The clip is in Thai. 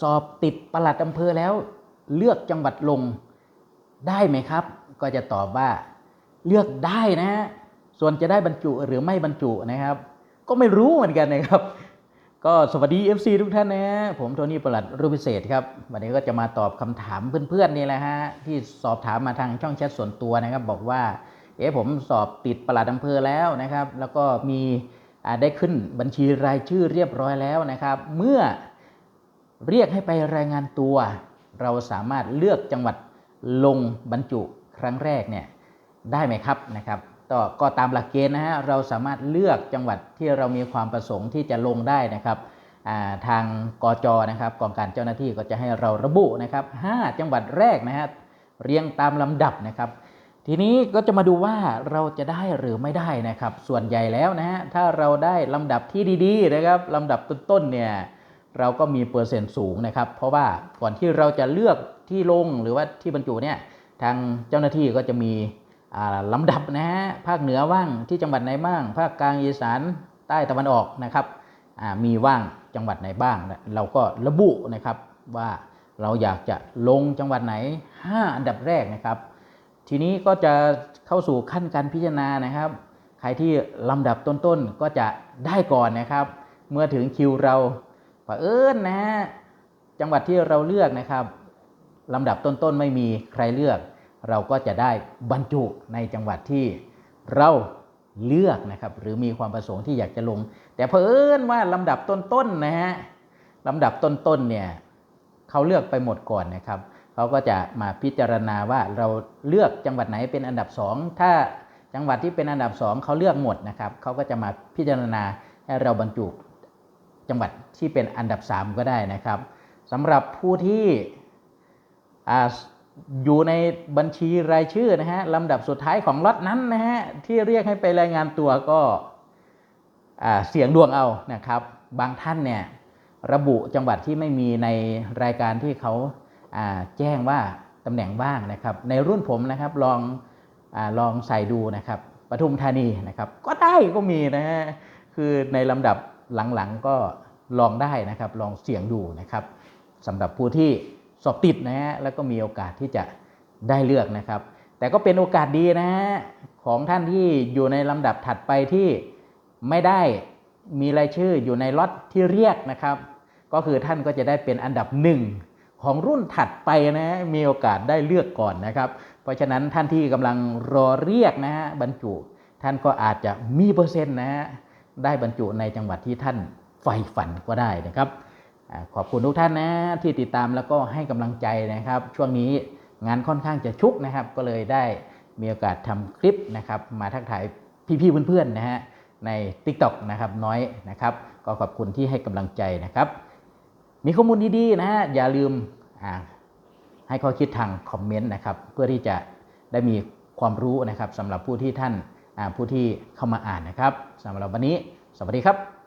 สอบติดประหลัดอำเภอแล้ว เลือกจังหวัดลงได้ไหมครับ ก็จะตอบว่าเลือกได้นะฮะส่วนจะได้บรรจุหรือไม่บรรจุนะครับ ก็ไม่รู้เหมือนกันนะครับ ก็สวัสดี FC ทุกท่านนะฮะผมโทนี่ประหลัดรูปพิเศษครับ วันนี้ก็จะมาตอบคำถามเพื่อนๆนี่แหละฮะที่สอบถามมาทางช่องแชทส่วนตัวนะครับ บอกว่าเอ๊ะผมสอบติดประหลัดอำเภอแล้วนะครับ แล้วก็มีได้ขึ้นบัญชีรายชื่อเรียบร้อยแล้วนะครับ เมื่อ เรียกให้ไปรายงานตัว เราสามารถเลือกจังหวัดลงบรรจุครั้งแรกเนี่ยได้ไหมครับนะครับก็ก็ตามหลักเกณฑ์นะฮะเราสามารถเลือกจังหวัดที่เรามีความประสงค์ที่จะลงได้นะครับาทางกจนะครับกองการเจ้าหน้าที่ก็จะให้เราระบุนะครับ 5 จังหวัดแรกนะฮะเรียงตามลำดับนะครับ ทีนี้ก็จะมาดูว่าเราจะได้หรือไม่ได้นะครับ ส่วนใหญ่แล้วนะฮะถ้าเราได้ลำดับที่ดีๆนะครับลำดับต้นๆเนี่ย เราก็มีเปอร์เซ็นต์สูงนะครับ เพราะว่าก่อนที่เราจะเลือกที่ลงหรือว่าที่บรรจุเนี่ยทางเจ้าหน้าที่ก็จะมีลำดับนะฮะภาคเหนือว่างที่จังหวัดไหนบ้าง ภาคกลางอีสานใต้ตะวันออกนะครับมีว่างจังหวัดไหนบ้าง เราก็ระบุนะครับว่าเราอยากจะลงจังหวัดไหน 5 อันดับแรกนะครับ ทีนี้ก็จะเข้าสู่ขั้นการพิจารณานะครับ ใครที่ลำดับต้นๆก็จะได้ก่อนนะครับ เมื่อถึงคิวเรา เผอิญนะฮะจังหวัดที่เราเลือกนะครับลำดับต้นๆไม่มีใครเลือก เราก็จะได้บรรจุในจังหวัดที่เราเลือกนะครับ หรือมีความประสงค์ที่อยากจะลง แต่เพิ่นว่าลำดับต้นๆนะฮะลำดับต้นๆเนี่ยเขาเลือกไปหมดก่อนนะครับเขาก็จะมาพิจารณาว่าเราเลือกจังหวัดไหนเป็นอันดับสองถ้าจังหวัดที่เป็นอันดับสองเขาเลือกหมดนะครับเขาก็จะมาพิจารณาให้เราบรรจุ จังหวัดที่เป็นอันดับ 3 ก็ได้นะครับสำหรับผู้ที่อาอยู่ในบัญชีรายชื่อนะฮะลำดับสุดท้ายของล็อตนั้นนะฮะที่เรียกให้ไปรายงานตัวก็เสียงดวงเอานะครับ บางท่านเนี่ยระบุจังหวัดที่ไม่มีในรายการที่เขาาแจ้งว่าตำแหน่งว่างนะครับ ในรุ่นผมนะครับลองอลองใส่ดูนะครับปทุมธานีนะครับ ก็ได้ก็มีนะฮะคือในลำดับ หลังๆก็ลองได้นะครับลองเสี่ยงดูนะครับสำหรับผู้ที่สอบติดนะฮะแล้วก็มีโอกาสที่จะได้เลือกนะครับ แต่ก็เป็นโอกาสดีนะฮะของท่านที่อยู่ในลำดับถัดไปที่ไม่ได้มีรายชื่ออยู่ในล็อตที่เรียกนะครับ ก็คือท่านก็จะได้เป็นอันดับหนึ่งของรุ่นถัดไปนะฮะมีโอกาสได้เลือกก่อนนะครับ เพราะฉะนั้นท่านที่กำลังรอเรียกนะฮะบรรจุ ท่านก็อาจจะมีเปอร์เซ็นต์นะฮะ ได้บรรจุในจังหวัดที่ท่านใฝ่ฝันก็ได้นะครับขอบคุณทุกท่านนะที่ติดตามแล้วก็ให้กำลังใจนะครับ ช่วงนี้งานค่อนข้างจะชุกนะครับ ก็เลยได้มีโอกาสทำคลิปนะครับ มาทักทายพี่ๆเพื่อนๆนะฮะใน TikTok นะครับน้อยนะครับ ก็ขอบคุณที่ให้กำลังใจนะครับ มีข้อมูลดีๆนะฮะอย่าลืมให้ข้อคิดทางคอมเมนต์นะครับ เพื่อที่จะได้มีความรู้นะครับสำหรับผู้ที่ท่าน ผู้ที่เข้ามาอ่านนะครับสำหรับวันนี้ สวัสดีครับ